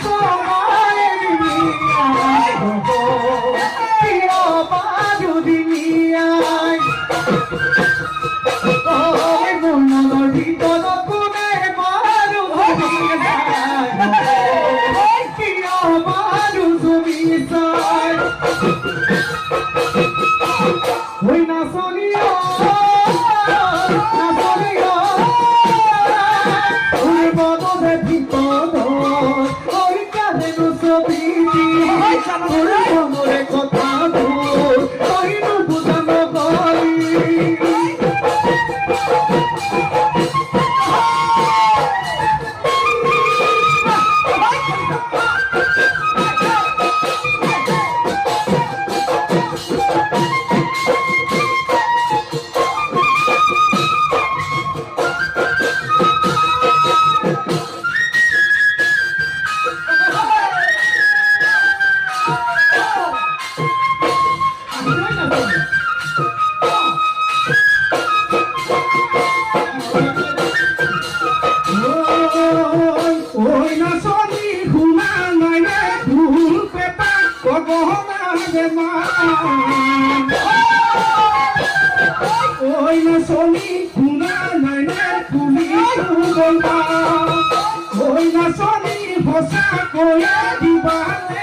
Oh, Cosa con la divane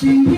Sing